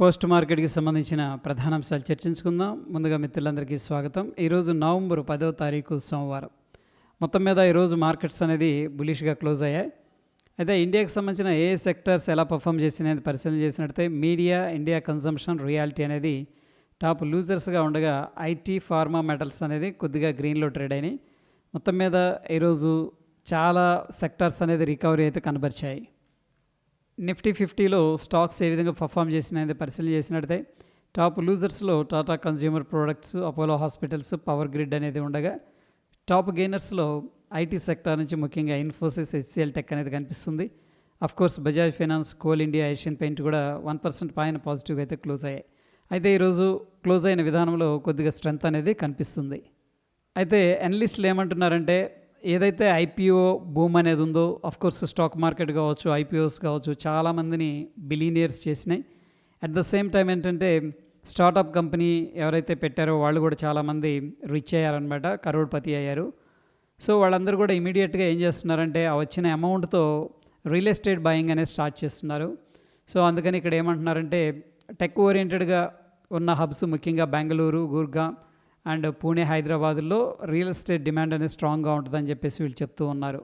Post మార్కెట్కి సంబంధించిన ప్రధాన అంశాలు చర్చించుకుందాం. ముందుగా మిత్రులందరికీ స్వాగతం. ఈరోజు నవంబర్ పదో తారీఖు సోమవారం. మొత్తం మీద ఈరోజు మార్కెట్స్ అనేది బులిష్గా క్లోజ్ అయ్యాయి. అయితే ఇండియాకి సంబంధించిన ఏ సెక్టర్స్ ఎలా పర్ఫామ్ చేసినది పరిశీలన చేసినట్టయితే మీడియా ఇండియా కన్సంప్షన్ రియాలిటీ అనేది టాప్ లూజర్స్గా ఉండగా ఐటీ ఫార్మా మెటల్స్ అనేది కొద్దిగా గ్రీన్లో ట్రేడ్ అయినాయి. మొత్తం మీద ఈరోజు చాలా సెక్టార్స్ అనేది రికవరీ అయితే కనబరిచాయి. నిఫ్టీ ఫిఫ్టీలో స్టాక్స్ ఏ విధంగా పర్ఫామ్ చేసినాయని పరిశీలన చేసినట్టయితే top లూజర్స్లో Tata consumer products Apollo hospitals power grid అనేది ఉండగా టాప్ గెయినర్స్లో ఐటీ సెక్టార్ నుంచి ముఖ్యంగా ఇన్ఫోసిస్ హెచ్సిఎల్ టెక్ అనేది కనిపిస్తుంది. Of course Bajaj finance coal India Asian paint కూడా వన్ పర్సెంట్ పైన పాజిటివ్గా అయితే క్లోజ్ అయ్యాయి. అయితే ఈరోజు క్లోజ్ అయిన విధానంలో కొద్దిగా స్ట్రెంత్ అనేది కనిపిస్తుంది. అయితే అనలిస్టులు ఏమంటున్నారంటే ఏదైతే ఐపీఓ బూమ్ అనేది ఉందో కోర్స్ స్టాక్ మార్కెట్ కావచ్చు ఐపీఓస్ కావచ్చు చాలామందిని బిలీనియర్స్ చేసినాయి. అట్ ద సేమ్ టైం ఏంటంటే స్టార్టప్ కంపెనీ ఎవరైతే పెట్టారో వాళ్ళు కూడా చాలామంది రిచ్ అయ్యారనమాట కరోడ్పతి అయ్యారు. సో వాళ్ళందరూ కూడా ఇమీడియట్గా ఏం చేస్తున్నారంటే ఆ వచ్చిన అమౌంట్తో రియల్ ఎస్టేట్ బయింగ్ అనేది స్టార్ట్ చేస్తున్నారు. సో అందుకని ఇక్కడ ఏమంటున్నారంటే టెక్ ఓరియంటెడ్గా ఉన్న హబ్స్ ముఖ్యంగా బెంగళూరు గుర్గాం అండ్ పూణే హైదరాబాదుల్లో రియల్ ఎస్టేట్ డిమాండ్ అనేది స్ట్రాంగ్గా ఉంటుందని చెప్పేసి వీళ్ళు చెప్తూ ఉన్నారు.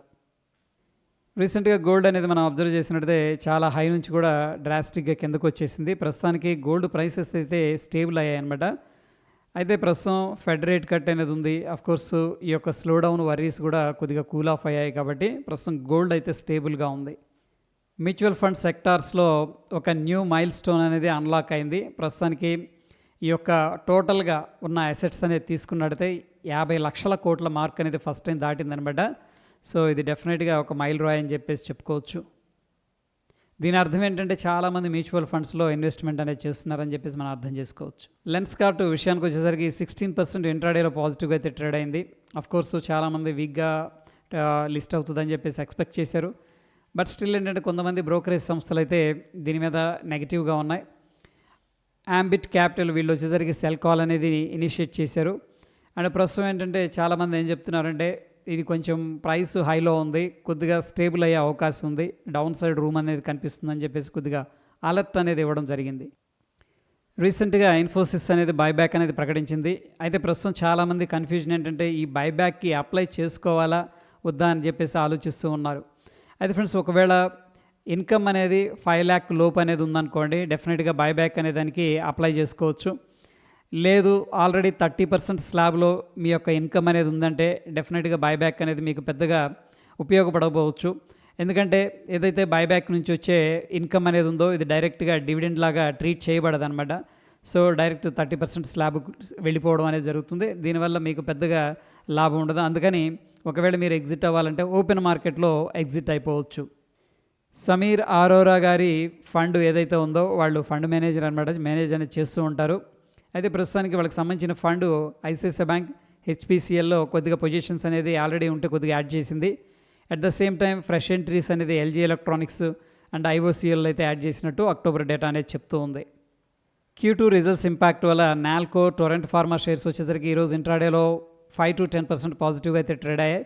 రీసెంట్గా గోల్డ్ అనేది మనం అబ్జర్వ్ చేసినట్టయితే చాలా హై నుంచి కూడా డ్రాస్టిక్గా కిందకు వచ్చేసింది. ప్రస్తుతానికి గోల్డ్ ప్రైసెస్ అయితే స్టేబుల్ అయ్యాయి అనమాట అయితే ప్రస్తుతం ఫెడ్ రేట్ కట్ అనేది ఉంది. కోర్స్ ఈ యొక్క స్లో డౌన్ వర్రీస్ కూడా కొద్దిగా కూల్ ఆఫ్ అయ్యాయి కాబట్టి ప్రస్తుతం గోల్డ్ అయితే స్టేబుల్గా ఉంది. మ్యూచువల్ ఫండ్ సెక్టార్స్లో ఒక న్యూ మైల్ స్టోన్ అనేది అన్లాక్ అయింది. ప్రస్తుతానికి ఈ యొక్క టోటల్గా ఉన్న అసెట్స్ అనేది తీసుకున్నట్టయితే యాభై లక్షల కోట్ల మార్క్ అనేది ఫస్ట్ టైం దాటిందనమాట. సో ఇది డెఫినెట్గా ఒక మైల్ రాయ్ అని చెప్పేసి చెప్పుకోవచ్చు. దీని అర్థం ఏంటంటే చాలామంది మ్యూచువల్ ఫండ్స్లో ఇన్వెస్ట్మెంట్ అనేది చేస్తున్నారని చెప్పేసి మనం అర్థం చేసుకోవచ్చు. లెన్స్ కార్ట్ విషయానికి వచ్చేసరికి సిక్స్టీన్ పర్సెంట్ ఇంట్రాడేలో పాజిటివ్గా అయితే ట్రేడ్ అయింది. అఫ్ కోర్స్ చాలామంది వీక్గా లిస్ట్ అవుతుందని చెప్పేసి ఎక్స్పెక్ట్ చేశారు. బట్ స్టిల్ ఏంటంటే కొంతమంది బ్రోకరేజ్ సంస్థలు అయితే దీని మీద నెగిటివ్గా ఉన్నాయి. యాంబిట్ క్యాపిటల్ వీళ్ళు వచ్చేసరికి సెల్ కాల్ అనేది ఇనిషియేట్ చేశారు. అండ్ ప్రస్తుతం ఏంటంటే చాలామంది ఏం చెప్తున్నారంటే ఇది కొంచెం ప్రైస్ హైలో ఉంది కొద్దిగా స్టేబుల్ అయ్యే అవకాశం ఉంది డౌన్ సైడ్ రూమ్ అనేది కనిపిస్తుందని చెప్పేసి కొద్దిగా అలర్ట్ అనేది ఇవ్వడం జరిగింది. రీసెంట్గా ఇన్ఫోసిస్ అనేది బైబ్యాక్ అనేది ప్రకటించింది. అయితే ప్రస్తుతం చాలామంది కన్ఫ్యూజన్ ఏంటంటే ఈ బైబ్యాక్కి అప్లై చేసుకోవాలా వద్దా అని చెప్పేసి ఆలోచిస్తూ ఉన్నారు. అయితే ఫ్రెండ్స్ ఒకవేళ ఇన్కమ్ అనేది ఫైవ్ ల్యాక్ లోపు అనేది ఉందనుకోండి డెఫినెట్గా బైబ్యాక్ అనే దానికి అప్లై చేసుకోవచ్చు. లేదు ఆల్రెడీ థర్టీ పర్సెంట్ స్లాబ్లో మీ యొక్క ఇన్కమ్ అనేది ఉందంటే డెఫినెట్గా బైబ్యాక్ అనేది మీకు పెద్దగా ఉపయోగపడకపోవచ్చు. ఎందుకంటే ఏదైతే బైబ్యాక్ నుంచి వచ్చే ఇన్కమ్ అనేది ఉందో ఇది డైరెక్ట్గా డివిడెండ్ లాగా treat చేయబడదనమాట so direct thirty percent slab వెళ్ళిపోవడం అనేది జరుగుతుంది. దీనివల్ల మీకు పెద్దగా లాభం ఉండదు. అందుకని ఒకవేళ మీరు ఎగ్జిట్ అవ్వాలంటే ఓపెన్ మార్కెట్లో ఎగ్జిట్ అయిపోవచ్చు. సమీర్ ఆరోరా గారి ఫండ్ ఏదైతే ఉందో వాళ్ళు ఫండ్ మేనేజర్ అనమాట మేనేజ్ అనేది చేస్తూ ఉంటారు. అయితే ప్రస్తుతానికి వాళ్ళకి సంబంధించిన ఫండ్ ఐసిఐసిఐ బ్యాంక్ హెచ్పిసిఎల్లో కొద్దిగా పొజిషన్స్ అనేది ఆల్రెడీ ఉంటే కొద్దిగా యాడ్ చేసింది. At the same time fresh entries అనేది ఎల్జీ ఎలక్ట్రానిక్స్ అండ్ ఐఓసిఎల్ అయితే యాడ్ చేసినట్టు అక్టోబర్ డేటా అనేది చెప్తూ ఉంది. క్యూ టూ రిజల్ట్స్ ఇంపాక్ట్ వల్ల నాల్కో టొరెంట్ ఫార్మా షేర్స్ వచ్చేసరికి ఈరోజు ఇంట్రాడేలో ఫైవ్ టు టెన్ పర్సెంట్ పాజిటివ్గా అయితే ట్రేడ్ అయ్యాయి.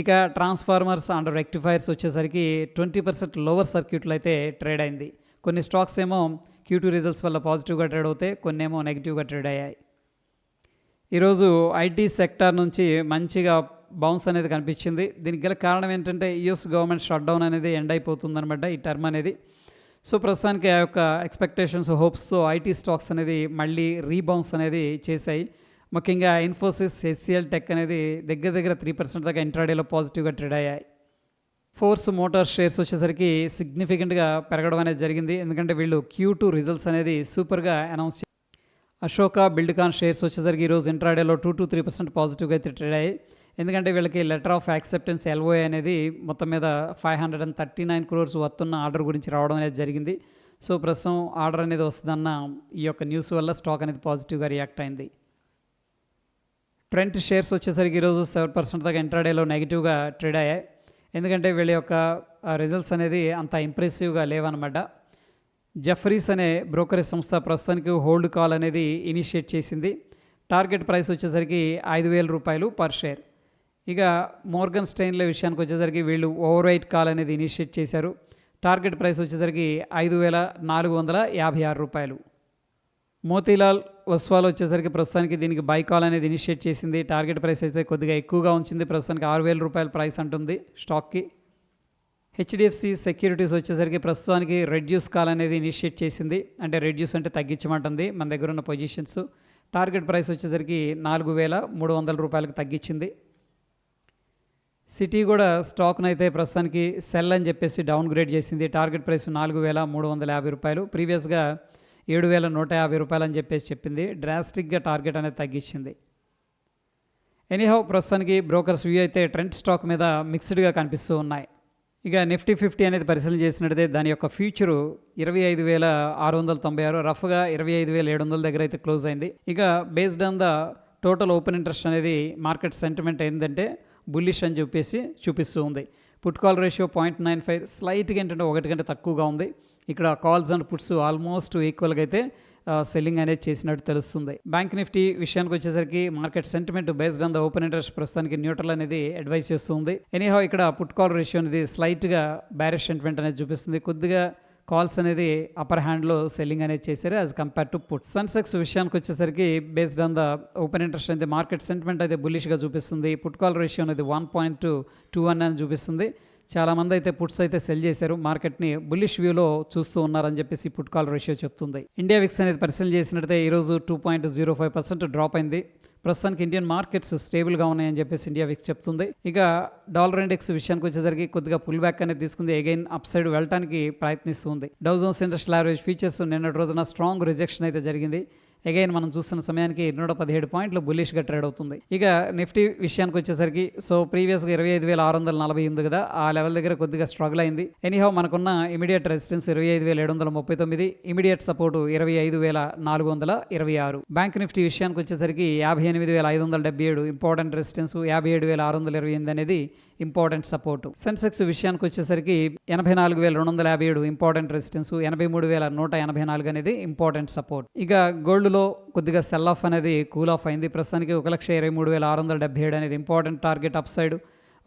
ఇక ట్రాన్స్ఫార్మర్స్ అండ్ రెక్టిఫైర్స్ వచ్చేసరికి ట్వంటీ పర్సెంట్ లోవర్ సర్క్యూట్లు అయితే ట్రేడ్ అయింది. కొన్ని స్టాక్స్ ఏమో క్యూ టూ రిజల్ట్స్ వల్ల పాజిటివ్గా ట్రేడ్ అవుతాయి కొన్ని ఏమో నెగిటివ్గా ట్రేడ్ అయ్యాయి. ఈరోజు ఐటీ సెక్టార్ నుంచి మంచిగా బౌన్స్ అనేది కనిపించింది. దీనికి గల కారణం ఏంటంటే యుఎస్ గవర్నమెంట్ షట్ డౌన్ అనేది ఎండ్ అయిపోతుందన్నమాట ఈ టర్మ్ అనేది. సో ప్రస్తుతానికి ఆ యొక్క ఎక్స్పెక్టేషన్స్ హోప్స్తో ఐటీ స్టాక్స్ అనేది మళ్ళీ రీబౌన్స్ అనేది చేశాయి. ముఖ్యంగా ఇన్ఫోసిస్ హెచ్సిఎల్ టెక్ అనేది దగ్గర దగ్గర త్రీ పర్సెంట్ దాకా ఇంట్రాడేలో పాజిటివ్గా ట్రేడ్ అయ్యాయి. ఫోర్స్ మోటార్ షేర్స్ వచ్చేసరికి సిగ్నిఫికెంట్గా పెరగడం అనేది జరిగింది. ఎందుకంటే వీళ్ళు క్యూ టూ రిజల్ట్స్ అనేది సూపర్గా అనౌన్స్ అశోక బిల్డ్కాన్ షేర్స్ వచ్చేసరికి ఈరోజు ఇంట్రాడేలో టూ టు త్రీ పర్సెంట్ పాజిటివ్గా అయితే ట్రేడ్ అయ్యాయి. ఎందుకంటే వీళ్ళకి లెటర్ ఆఫ్ యాక్సెప్టెన్స్ ఎల్ఓఏ అనేది మొత్తం మీద five hundred and thirty nine crores వస్తున్న ఆర్డర్ గురించి రావడం అనేది జరిగింది. సో ప్రస్తుతం ఆర్డర్ అనేది వస్తుందన్న ఈ యొక్క న్యూస్ వల్ల స్టాక్ అనేది పాజిటివ్గా రియాక్ట్ అయింది. ట్రెంట్ షేర్స్ వచ్చేసరికి ఈరోజు సెవెన్ పర్సెంట్ దాకా ఇంట్రాడేలో నెగిటివ్గా ట్రేడ్ అయ్యాయి. ఎందుకంటే వీళ్ళ యొక్క రిజల్ట్స్ అనేది అంత ఇంప్రెసివ్గా లేవన్నమాట జఫరీస్ అనే బ్రోకరేజ్ సంస్థ ప్రస్తుతానికి హోల్డ్ కాల్ అనేది ఇనిషియేట్ చేసింది. టార్గెట్ ప్రైస్ వచ్చేసరికి ఐదు వేల రూపాయలు పర్ షేర్ ఇక మోర్గన్ స్టెయిన్ల విషయానికి వచ్చేసరికి వీళ్ళు ఓవర్ రైట్ కాల్ అనేది ఇనిషియేట్ చేశారు. టార్గెట్ ప్రైస్ వచ్చేసరికి ఐదు వేల నాలుగు వందల యాభై ఆరు రూపాయలు. మోతీలాల్ ఒస్వాల్ వచ్చేసరికి ప్రస్తుతానికి దీనికి బై కాల్ అనేది ఇనిషియేట్ చేసింది. టార్గెట్ ప్రైస్ అయితే కొద్దిగా ఎక్కువగా ఉంచింది. ప్రస్తుతానికి ఆరు వేల రూపాయల ప్రైస్ అంటుంది స్టాక్కి హెచ్డిఎఫ్సి సెక్యూరిటీస్ వచ్చేసరికి ప్రస్తుతానికి రెడ్యూస్ కాల్ అనేది ఇనిషియేట్ చేసింది. అంటే రెడ్యూస్ అంటే తగ్గించమంటుంది మన దగ్గర ఉన్న పొజిషన్స్ టార్గెట్ ప్రైస్ వచ్చేసరికి నాలుగు వేల మూడు వందల రూపాయలకు తగ్గించింది. సిటీ కూడా స్టాక్ను అయితే ప్రస్తుతానికి సెల్ అని చెప్పేసి డౌన్ గ్రేడ్ చేసింది. టార్గెట్ ప్రైస్ నాలుగు వేల మూడు వందల యాభై రూపాయలు. ప్రీవియస్గా ఏడు వేల నూట యాభై రూపాయలు అని చెప్పేసి చెప్పింది. డ్రాస్టిక్గా టార్గెట్ అనేది తగ్గించింది. ఎనీహౌ ప్రస్తుతానికి బ్రోకర్స్ వ్యూ అయితే ట్రెండ్ స్టాక్ మీద మిక్స్డ్గా కనిపిస్తూ ఉన్నాయి. ఇక నిఫ్టీ ఫిఫ్టీ అనేది పరిశీలన చేసినట్టయితే దాని యొక్క ఫ్యూచరు ఇరవై ఐదు వేల ఆరు వందల తొంభై ఆరు రఫ్గా ఇరవై ఐదు వేల ఏడు వందల దగ్గర అయితే క్లోజ్ అయింది. ఇక based on the total open interest అనేది మార్కెట్ సెంటిమెంట్ ఏంటంటే బుల్లిష్ అని చెప్పేసి చూపిస్తూ ఉంది. Put call ratio point nine five స్లైట్గా ఏంటంటే ఒకటి కంటే తక్కువగా ఉంది. ఇక్కడ కాల్స్ అండ్ పుట్స్ ఆల్మోస్ట్ ఈక్వల్గా అయితే సెల్లింగ్ అనేది చేసినట్టు తెలుస్తుంది. బ్యాంక్ నిఫ్టీ విషయానికి వచ్చేసరికి market sentiment based on the open interest ప్రస్తుతానికి న్యూట్రల్ అనేది అడ్వైస్ చేస్తుంది. ఎనీహౌ ఇక్కడ పుట్ కాల్ రేషియో అనేది స్లైట్గా బ్యారిష్ సెంటిమెంట్ అనేది చూపిస్తుంది. కొద్దిగా కాల్స్ అనేది అప్పర్ హ్యాండ్లో సెల్లింగ్ అనేది చేశారు as compare to put Sensex విషయానికి వచ్చేసరికి based on the open interest అయితే మార్కెట్ సెంటిమెంట్ అయితే బుల్లిష్గా చూపిస్తుంది. పుట్ కాల్ రేషియో అనేది వన్ పాయింట్ టూ వన్ అని చూపిస్తుంది. చాలామంది అయితే పుట్స్ అయితే సెల్ చేశారు. మార్కెట్ని బుల్లిష్ వ్యూలో చూస్తూ ఉన్నారని చెప్పేసి పుట్ కాల్ రేషియో చెప్తుంది. ఇండియా విక్స్ అనేది పరిశీలన చేసినట్టయితే ఈరోజు two point zero five percent drop అయింది. ప్రస్తుతానికి ఇండియన్ మార్కెట్స్ స్టేబుల్గా ఉన్నాయని చెప్పేసి ఇండియా విక్స్ చెప్తుంది. ఇక డాలర్ ఇండెక్స్ విషయానికి వచ్చేసరికి కొద్దిగా పుల్ బ్యాక్ అనేది తీసుకుంది. అగైన్ అప్ సైడ్ వెళ్ళడానికి ప్రయత్నిస్తుంది డౌజోన్స్ ఇండస్ట్రియల్ యావరేజ్ ఫీచర్స్ నిన్నటి రోజున స్ట్రాంగ్ రిజెక్షన్ అయితే జరిగింది. అగైన్ మనం చూస్తున్న సమయానికి నూట పదిహేడు పాయింట్లు బులిష్గా ట్రేడ్ అవుతుంది. ఇక నిఫ్టీ విషయానికి వచ్చేసరికి సో ప్రీవియస్గా ఇరవై ఐదు వేల ఆరు వందల నలభై ఉంది కదా ఆ లెవెల్ దగ్గర కొద్దిగా స్ట్రగుల్ అయింది. ఎనీహౌ మనకున్న ఇమీడియట్ రెసిస్టెన్స్ ఇరవై ఐదు వేల ఏడు వందల ముప్పై తొమ్మిది ఇమీడియట్ సపోర్ట్ ఇరవై ఐదు వేల నాలుగు వందల ఇరవై ఆరు. బ్యాంక్ నిఫ్టీ విషయానికి వచ్చేసరికి యాభై ఎనిమిది వేల ఐదు వందల డెబ్బై ఏడు ఇంపార్టెంట్ రెసిస్టెన్స్ యాభై ఏడు వేల ఆరు వందల ఇరవై ఎనిమిది అనేది ఇంపార్టెంట్ సపోర్ట్. సెన్సెక్స్ విషయానికి వచ్చేసరికి ఎనభై నాలుగు వేల రెండు వందల యాభై ఏడు ఇంపార్టెంట్ రెసిస్టెన్స్ ఎనభై మూడు వేల నూట ఎనభై నాలుగు అనేది ఇంపార్టెంట్ సపోర్ట్. ఇక గోల్డ్లో కొద్దిగా సెల్ ఆఫ్ అనేది కూల్ ఆఫ్ అయింది. ప్రస్తుతానికి ఒక లక్ష ఇరవై మూడు వేల ఆరు వందల డెబ్బై ఏడు అనేది ఇంపార్టెంట్ టార్గెట్ అప్ సైడ్.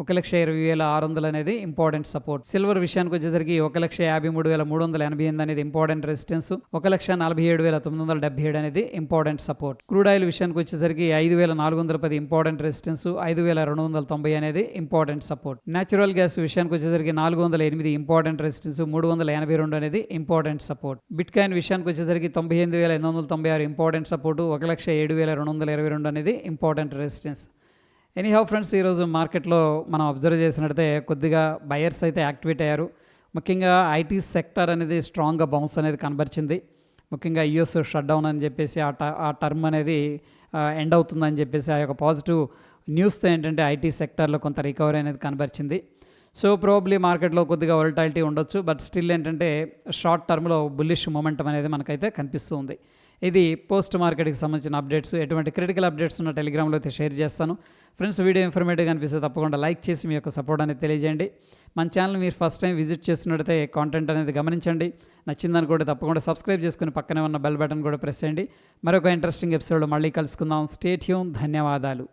ఒక లక్ష ఇరవై వేల ఆరు వందలు అనేది ఇంపార్టెంట్ సపోర్ట్ సిల్వర్ విషయానికి వచ్చేసరికి ఒక లక్ష యాభై మూడు వేల మూడు వందల ఎనభై ఎనిమిది అనేది ఇంపార్టెంట్ రెసిస్టెన్స్ ఒక లక్ష నలభై ఏడు వేల తొమ్మిది వందల డెబ్బై ఏడు అనేది ఇంపార్టెంట్ సపోర్ట్ క్రూడ్ ఆయిల్ విషయానికి వచ్చేసరికి ఐదు వేల నాలుగు వందల పది ఇంపార్టెంట్ రెసిస్టెన్స్ ఐదు వేల రెండు వందల తొంభై అనేది ఇంపార్టెంట్ సపోర్ట్ న్యాచురల్ గ్యాస్ విషయానికి వచ్చేసరికి నాలుగు వందల ఎనిమిది ఇంపార్టెంట్ రెసిస్టెన్స్ మూడు వందల ఎనభై రెండు అనేది ఇంపార్టెంట్ సపోర్ట్ బిట్ కాయిన్ విషయానికి వచ్చేసరికి తొంభై ఎనిమిది వేల ఎనిమిది వందల తొంభై ఆరు ఇంపార్టెంట్ సపోర్ట్ ఒక లక్ష ఏడు వేల రెండు వందల ఇరవై రెండు అనేది ఇంపార్టెంట్ రెసిస్టెన్స్ ఎనీహౌ ఫ్రెండ్స్ ఈరోజు మార్కెట్లో మనం అబ్జర్వ్ చేసినట్టయితే కొద్దిగా బయర్స్ అయితే యాక్టివేట్ అయ్యారు. ముఖ్యంగా ఐటీ సెక్టర్ అనేది స్ట్రాంగ్గా బౌన్స్ అనేది కనబరిచింది. ముఖ్యంగా యుఎస్ షట్ డౌన్ అని చెప్పేసి ఆ ట ఆ టర్మ్ అనేది ఎండ్ అవుతుందని చెప్పేసి ఆ యొక్క పాజిటివ్ న్యూస్తో ఏంటంటే ఐటీ సెక్టర్లో కొంత రికవరీ అనేది కనబరిచింది. సో ప్రాబ్లీ మార్కెట్లో కొద్దిగా వొలటాలిటీ ఉండొచ్చు బట్ స్టిల్ ఏంటంటే షార్ట్ టర్మ్లో బుల్లిష్ మూమెంటం అనేది మనకైతే కనిపిస్తూ ఉంది. ఇది పోస్ట్ మార్కెట్కి సంబంధించిన అప్డేట్స్. ఎటువంటి క్రిటికల్ అప్డేట్స్ ఉన్న టెలిగ్రామ్లో అయితే షేర్ చేస్తాను. ఫ్రెండ్స్ వీడియో ఇన్ఫర్మేటివ్ అనిపిస్తే తప్పకుండా లైక్ చేసి మీ యొక్క సపోర్ట్ అనేది తెలియజేయండి. మన ఛానల్ మీరు ఫస్ట్ టైం విజిట్ చేస్తున్నట్టయితే కాంటెంట్ అనేది గమనించండి. నచ్చిందని కూడా తప్పకుండా సబ్స్క్రైబ్ చేసుకుని పక్కనే ఉన్న బెల్ బటన్ కూడా ప్రెస్ చేయండి. మరొక ఇంట్రెస్టింగ్ ఎపిసోడ్ మళ్ళీ కలుసుకుందాం. స్టేట్ హ్యూమ్ ధన్యవాదాలు.